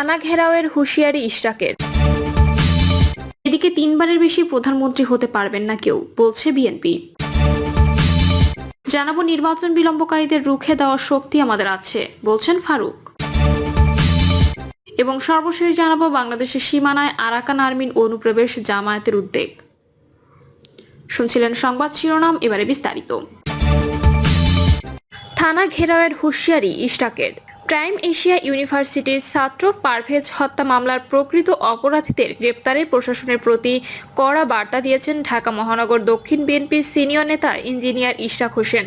থানা ঘেরাওয়ের হুঁশিয়ারি ইশরাকের। এদিকে তিনবারের বেশি প্রধানমন্ত্রী হতে পারবেন না কেউ, বলছে বিএনপি। জানাব নির্বাচন বিলম্বকারীদের রুখে দেওয়ার শক্তি আমাদের আছে, বলছেন ফারুক। এবং সর্বশেষ জানাব বাংলাদেশের সীমানায় আরাকান আর্মির অনুপ্রবেশ জামায়াতের উদ্বেগ। শুনছিলেন সংবাদ শিরোনাম, এবারে বিস্তারিত। থানা ঘেরাওয়ের হুঁশিয়ারি ইশরাকের। ক্রাইম এশিয়া ইউনিভার্সিটির ছাত্র পারভেজ হত্যা মামলার প্রকৃত অপরাধীদের গ্রেপ্তারে প্রশাসনের প্রতি কড়া বার্তা দিয়েছেন ঢাকা মহানগর দক্ষিণ বিএনপির সিনিয়র নেতা ইঞ্জিনিয়ার ইশরাক হোসেন।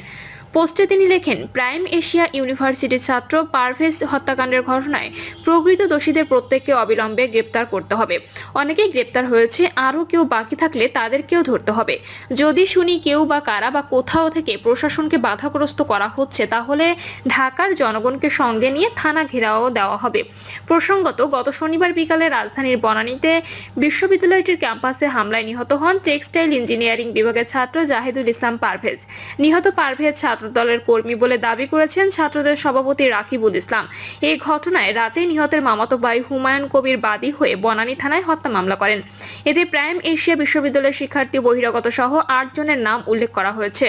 পোস্টে তিনি লেখেন, প্রাইম এশিয়া ইউনিভার্সিটির ছাত্র পারভেজ হত্যাকাণ্ডের ঘটনায় প্রকৃত দোষীদের প্রত্যেককে অবিলম্বে গ্রেপ্তার করতে হবে। অনেকেই গ্রেপ্তার হয়েছে, আরও কেউ বাকি থাকলে তাদেরকেও ধরতে হবে। যদি শুনি কেউ বা কারা বা কোথাও থেকে প্রশাসনকে বাধাগ্রস্ত করা হচ্ছে, তাহলে ঢাকার জনগণকে সঙ্গে নিয়ে থানা ঘেরাও দেওয়া হবে। প্রসঙ্গত, গত শনিবার বিকালে রাজধানীর বনানীতে বিশ্ববিদ্যালয়টির ক্যাম্পাসে হামলায় নিহত হন টেক্সটাইল ইঞ্জিনিয়ারিং বিভাগের ছাত্র জাহিদুল ইসলাম পারভেজ। নিহত পারভেজ ছাত্রদলের কর্মী বলে দাবি করেছেন ছাত্রদের সভাপতি রাকিবুল ইসলাম। এই ঘটনায় রাতে নিহতের মামাতো ভাই হুমায়ুন কবির বাদী হয়ে বনানী থানায় হত্যা মামলা করেন। এতে প্রাইম এশিয়া বিশ্ববিদ্যালয়ের শিক্ষার্থী বহিরাগত সহ আট জনের নাম উল্লেখ করা হয়েছে।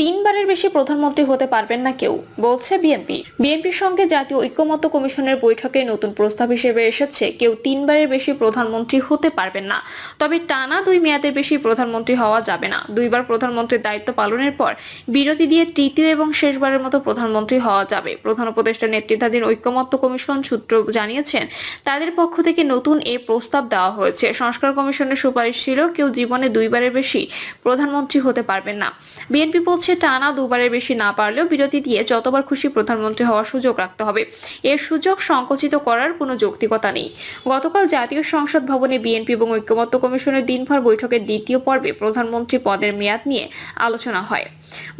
তিনবারের বেশি প্রধানমন্ত্রী হতে পারবেন না কেউ, বলছে বিএনপি। বিএনপির সঙ্গে জাতীয় ঐক্যমত্য কমিশনের বৈঠকে নতুন প্রস্তাব হিসেবে এসেছে, কেউ তিনবারের বেশি প্রধানমন্ত্রী হতে পারবেন না। তবে টানা দুই মেয়াদের বেশি প্রধানমন্ত্রী হওয়া যাবে না। দুইবার প্রধানমন্ত্রীর দায়িত্ব পালনের পর বিরতি দিয়ে তৃতীয় এবং শেষবারের মতো প্রধানমন্ত্রী হওয়া যাবে। প্রধান উপদেষ্টা নেতৃত্বাধীন ঐক্যমত্য কমিশন সূত্র জানিয়েছেন, তাদের পক্ষ থেকে নতুন এ প্রস্তাব দেওয়া হয়েছে। সংস্কার কমিশনের সুপারিশ ছিল, কেউ জীবনে দুইবারের বেশি প্রধানমন্ত্রী হতে পারবেন না। বিএনপি বলছে টানা দুবারের বেশি না পারলেও বিরতি দিয়ে যতবার খুশি প্রধানমন্ত্রী হওয়ার সুযোগ রাখতে হবে। এর সুযোগ সংকুচিত করার কোনো যৌক্তিকতা নেই। গতকাল জাতীয় সংসদ ভবনে বিএনপি এবং ঐক্যমত্য কমিশনের দিনভর বৈঠকের দ্বিতীয় পর্বে প্রধানমন্ত্রী পদের মেয়াদ নিয়ে আলোচনা হয়।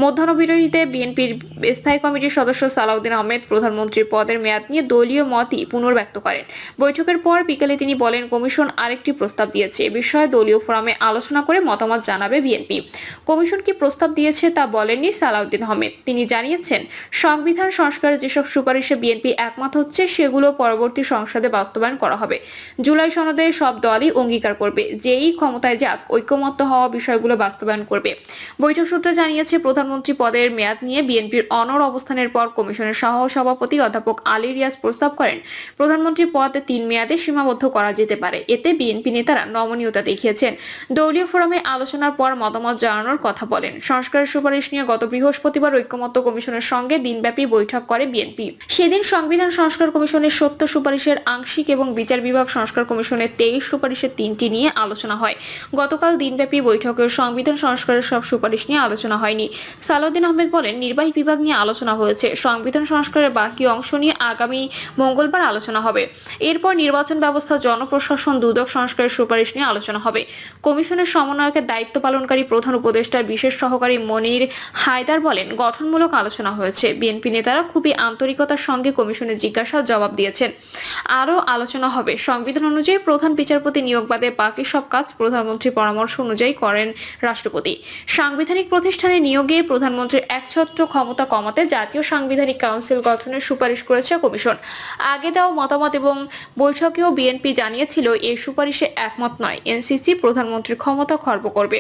মধ্যাহ্ন বিরোধীতে বিএনপির স্থায়ী কমিটির সদস্য সালাউদ্দিন আহমেদ প্রধানমন্ত্রীর পদের মেয়াদ নিয়ে দলীয় মতই পুনর্ব্যক্ত করেন। বৈঠকের পর বিকেলে তিনি বলেন, কমিশন আরেকটি প্রস্তাব দিয়েছে। এ বিষয়ে দলীয় ফোরামে আলোচনা করে মতামত জানাবে বিএনপি। কমিশন কি প্রস্তাব দিয়েছে তা বলেননি সালাউদ্দিন আহমেদ। তিনি জানিয়েছেন, সংবিধান সংস্কারের যেসব সুপারিশে বিএনপি একমত হচ্ছে, সেগুলো পরবর্তী সংসদে বাস্তবায়ন করা হবে। জুলাই সনদে সব দলই অঙ্গীকার করবে, যেই ক্ষমতায় যাক, ঐক্যমত্য হওয়া বিষয়গুলো বাস্তবায়ন করবে। বৈঠক সূত্রে জানিয়েছে, প্রধানমন্ত্রী পদের মেয়াদ নিয়ে বিএনপির অনর অবস্থানের পর কমিশনের সহ সভাপতি অধ্যাপক আলী রিয়াজ প্রস্তাব করেন, প্রধানমন্ত্রী পদ তিন মেয়াদে সীমাবদ্ধ করা যেতে পারে। এতে বিএনপি নেতারা নমনীয়তা দেখিয়েছেন। দলীয় ফোরামে আলোচনার পর মতামত জানানোর কথা বলেন। সংস্কারের সুপারিশ নিয়ে গত বৃহস্পতিবার ঐক্যমত্য কমিশনের সঙ্গে দিনব্যাপী বৈঠক করে বিএনপি। সেদিন সংবিধান সংস্কার কমিশনের সত্য সুপারিশের আংশিক এবং বিচার বিভাগ সংস্কার কমিশনের তেইশ সুপারিশের তিনটি নিয়ে আলোচনা হয়। গতকাল দিনব্যাপী বৈঠকে সংবিধান সংস্কারের সব সুপারিশ নিয়ে আলোচনা হয়নি। সালাউদ্দিন আহমেদ বলেন, নির্বাহী বিভাগ নিয়ে আলোচনা হয়েছে। সংবিধান সংস্কারের বাকি অংশ নিয়ে আগামী মঙ্গলবার আলোচনা হবে। এরপর নির্বাচন ব্যবস্থা, জনপ্রশাসন, দুদক সংস্কারের সুপারিশ নিয়ে আলোচনা হবে। কমিশনের সমন্বয়কের দায়িত্ব পালনকারী প্রধান উপদেষ্টার বিশেষ সহকারী মনির হায়দার বলেন, গঠনমূলক আলোচনা হয়েছে। বিএনপি নেতারা খুবই আন্তরিকতার সঙ্গে কমিশনের জিজ্ঞাসার জবাব দিয়েছেন। আরও আলোচনা হবে। সংবিধান অনুযায়ী প্রধান বিচারপতি নিয়োগ বাদে বাকি সব কাজ প্রধানমন্ত্রী পরামর্শ অনুযায়ী করেন রাষ্ট্রপতি। সাংবিধানিক প্রতিষ্ঠানে নিয়োগে প্রধানমন্ত্রীর একছত্র ক্ষমতা কমাতে জাতীয় সাংবিধানিক কাউন্সিল গঠনের সুপারিশ করেছে কমিশন। আগে দেওয়া মতামত এবং বৈঠকেও বিএনপি জানিয়েছিল এই সুপারিশে একমত নয়। এনসিসি প্রধানমন্ত্রীর ক্ষমতা খর্ব করবে।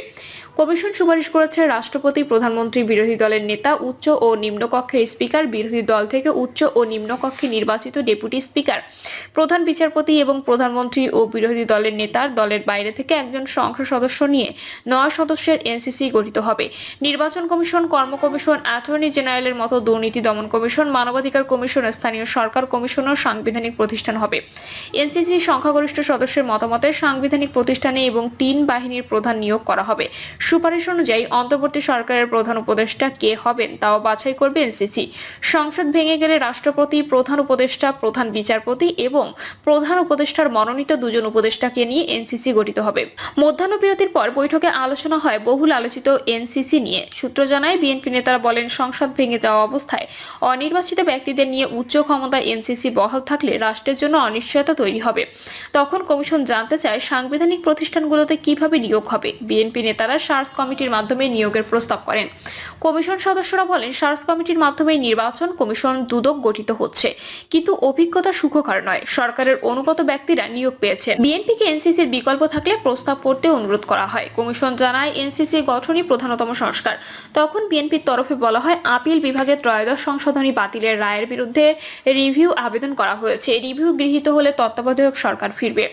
কমিশন সুপারিশ করেছে রাষ্ট্রপতি, প্রধানমন্ত্রী বিরোধী দলের নেতা, উচ্চ ও নিম্নকক্ষের স্পিকার, বিরোধী দল থেকে উচ্চ ও নিম্নকক্ষে নির্বাচিত ডেপুটি স্পিকার। প্রধান বিচারপতি এবং প্রধানমন্ত্রী ও বিরোধী দলের নেতার দলের বাইরে থেকে একজন সংসদ সদস্য নিয়ে নয় সদস্যের এনসিসি গঠিত হবে। নির্বাচন কমিশন, কর্ম কমিশন, অ্যাটর্নি জেনারেলের মতো দুর্নীতি দমন কমিশন, মানবাধিকার কমিশন, স্থানীয় সরকার কমিশন ও সাংবিধানিক প্রতিষ্ঠান হবে। এনসিসি সংখ্যাগরিষ্ঠ সদস্যের মতামতে সাংবিধানিক প্রতিষ্ঠানে এবং তিন বাহিনীর প্রধান নিয়োগ করা হবে। সুপারিশ অনুযায়ী অন্তর্বর্তী সরকারের প্রধান উপদেষ্টা কে হবেন তাও বাছাই করবে এনসিসি সংসদ ভেঙে গেলে রাষ্ট্রপতি, প্রধান উপদেষ্টা, প্রধান বিচারপতি এবং প্রধান উপদেষ্টার মনোনীত দুজন উপদেষ্টাকে নিয়ে এনসিসি গঠিত হবে। মধ্যাহ্ন বিরতির পর বৈঠকে আলোচনা হয় বহুল আলোচিত এনসিসি নিয়ে। সূত্র জানায়, বিএনপি নেতারা বলেন, সংসদ ভেঙে যাওয়া অবস্থায় অনির্বাচিত ব্যক্তিদের নিয়ে উচ্চ ক্ষমতা এনসিসি বহাল থাকলে রাষ্ট্রের জন্য অনিশ্চয়তা তৈরি হবে। তখন কমিশন জানতে চায়, সাংবিধানিক প্রতিষ্ঠানগুলোতে কীভাবে নিয়োগ হবে? বিএনপি নেতারা সার্চ কমিটির মাধ্যমে নিয়োগের প্রস্তাব করেন। কমিশন সদস্যরা বলেন, সার্চ কমিটির মাধ্যমে নির্বাচন কমিশন দুদক গঠিত হচ্ছে। কিন্তু অভিজ্ঞতা সুখকর নয়। সরকারের অনুগত ব্যক্তিরা নিয়োগ পেয়েছে বিএনপিকে এনসিসির বিকল্প থাকলে প্রস্তাব করতে অনুরোধ করা হয়। কমিশন জানায়, এনসিসি গঠনই প্রধানতম সংস্কার। তখন বিএনপির তরফে বলা হয়, আপিল বিভাগের ত্রয়োদশ সংশোধনী বাতিলের রায়ের বিরুদ্ধে রিভিউ আবেদন করা হয়েছে। রিভিউ গৃহীত হলে তত্ত্বাবধায়ক সরকার ফিরবে।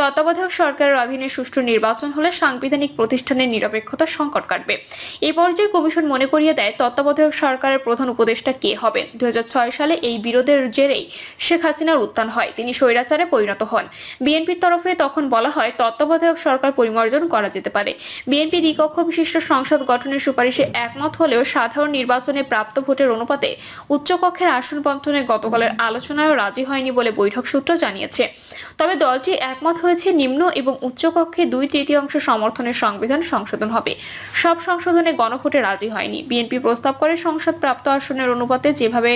তত্ত্বাবধায়ক সরকারের অধীনে সুষ্ঠু নির্বাচন হলে সাংবিধানিক প্রতিষ্ঠানের নিরপেক্ষতা সংকট কাটবে। এই পর্যায়ে কমিশন মনে করিয়ে দেয়, তত্ত্বাবধায়ক সরকারের প্রধান উপদেষ্টা কে হবে দুই সালে এই বিরোধের জেরেই শেখ হাসিনার উত্থান হয়। তিনি স্বৈরাচারে পরিণত হন। বিএনপির তরফে তখন বলা হয়, তত্ত্বাবধায়ক সরকার পরিমার্জন করা যেতে পারে। বিএনপি দ্বিকক্ষ বিশিষ্ট সংসদ গঠনের সুপারিশে একমত হলেও সাধারণ নির্বাচনে প্রাপ্ত ভোটের অনুপাতে উচ্চকক্ষের আসন বন্টনে গতকালের আলোচনায় রাজি হয়নি বলে বৈঠক সূত্র জানিয়েছে। তবে দলটি একমত হয়েছে নিম্ন এবং উচ্চকক্ষে দুই তৃতীয়াংশ সমর্থনের সংবিধান সংশোধন হবে। সব সংশোধনে গণভোটে রাজি হয়নি। বিএনপি প্রস্তাব করে সংসদ প্রাপ্ত আসনের অনুপাতে যেভাবে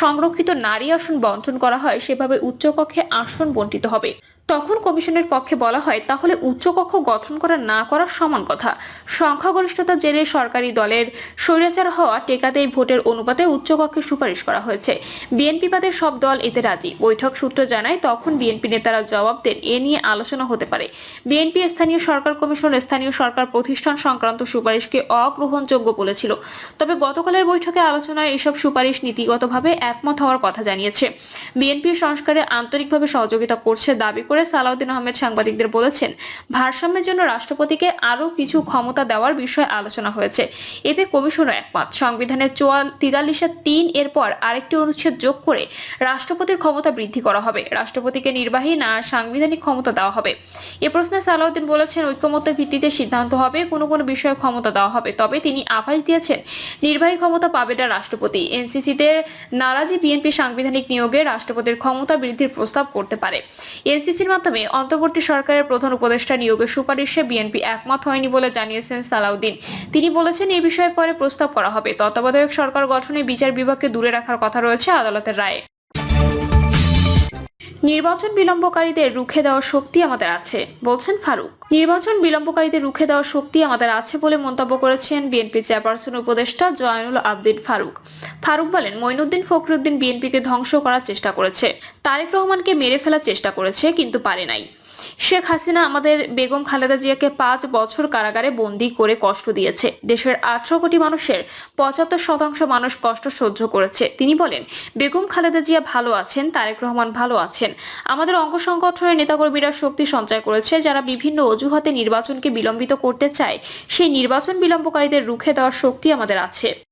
সংরক্ষিত নারী আসন বন্টন করা হয়, সেভাবে উচ্চকক্ষে আসন বন্টিত হবে। তখন কমিশনের পক্ষে বলা হয়, তাহলে উচ্চকক্ষ গঠন করা না করার সমান কথা। সংখ্যাগরিষ্ঠতা জেনে সরকারি দলের স্বৈরাচার হওয়া টেকাতেই ভোটের অনুপাতে উচ্চকক্ষে সুপারিশ করা হয়েছে। বিএনপি বাদে সব দল এতে রাজি। বৈঠক সূত্র জানায়, তখন বিএনপি নেতারা জবাব দেন, এ নিয়ে আলোচনা হতে পারে। বিএনপি স্থানীয় সরকার কমিশন স্থানীয় সরকার প্রতিষ্ঠান সংক্রান্ত সুপারিশকে অগ্রহণযোগ্য বলেছিল। তবে গতকালের বৈঠকে আলোচনায় এসব সুপারিশ নীতিগতভাবে একমত হওয়ার কথা জানিয়েছে। বিএনপি সংস্কারে আন্তরিকভাবে সহযোগিতা করছে দাবি করে সালাউদ্দিন আহমেদ সাংবাদিকদের বলেছেন, ভারসাম্যের জন্য রাষ্ট্রপতিকে আরও কিছু ক্ষমতা দেওয়ার বিষয়ে আলোচনা হয়েছে। এতে কমিশনও একমত, সংবিধানের চুয়াল তিরাল্লিশের তিন এর পর আরেকটি অনুচ্ছেদ যোগ করে রাষ্ট্রপতির ক্ষমতা বৃদ্ধি করা হবে। রাষ্ট্রপতিকে নির্বাহী না সাংবিধানিক ক্ষমতা দেওয়া হবে। এ প্রশ্নে সালাউদ্দিন বলেছেন, ঐক্যমত্যের ভিত্তিতে সিদ্ধান্ত হবে, কোনো কোনো বিষয়ে ক্ষমতা দেওয়া হবে। তবে তিনি আভাস দিয়েছেন, নির্বাহী ক্ষমতা পাবে না রাষ্ট্রপতি। এনসিসিতে নারাজি বিএনপি সাংবিধানিক নিয়োগে রাষ্ট্রপতির ক্ষমতা বৃদ্ধির প্রস্তাব করতে পারে। এনসিসির মাধ্যমে অন্তর্বর্তী সরকারের প্রধান উপদেষ্টা নিয়োগের সুপারিশে বিএনপি একমত হয়নি বলে জানিয়েছেন সালাউদ্দিন। তিনি বলেছেন এই বিষয়ে পরে প্রস্তাব করা হবে। তত্ত্বাবধায়ক সরকার গঠনে বিচার বিভাগকে দূরে রাখার কথা রয়েছে আদালতের রায়ে। নির্বাচন বিলম্বকারীদের রুখে দেওয়ার শক্তি আমাদের আছে, বলছেন ফারুক। নির্বাচন বিলম্বকারীদের রুখে দেওয়ার শক্তি আমাদের আছে বলে মন্তব্য করেছেন বিএনপি চেয়ারপারসন উপদেষ্টা জয়নুল আবদিন ফারুক। ফারুক বলেন মঈনুদ্দিন ফখরুদ্দিন বিএনপিকে ধ্বংস করার চেষ্টা করেছে। তারেক রহমানকে মেরে ফেলার চেষ্টা করেছে, কিন্তু পারে নাই। শেখ হাসিনা আমাদের বেগম খালেদা জিয়াকে পাঁচ বছর কারাগারে বন্দী করে কষ্ট দিয়েছে। দেশের আঠারো কোটি মানুষের পঁচাত্তর শতাংশ মানুষ কষ্ট সহ্য করেছে। তিনি বলেন, বেগম খালেদা জিয়া ভালো আছেন, তারেক রহমান ভালো আছেন। আমাদের অঙ্গ সংগঠনের নেতাকর্মীরা শক্তি সঞ্চয় করেছে, যারা বিভিন্ন অজুহাতে নির্বাচনকে বিলম্বিত করতে চায়। সেই নির্বাচন বিলম্বকারীদের রুখে দেওয়ার শক্তি আমাদের আছে।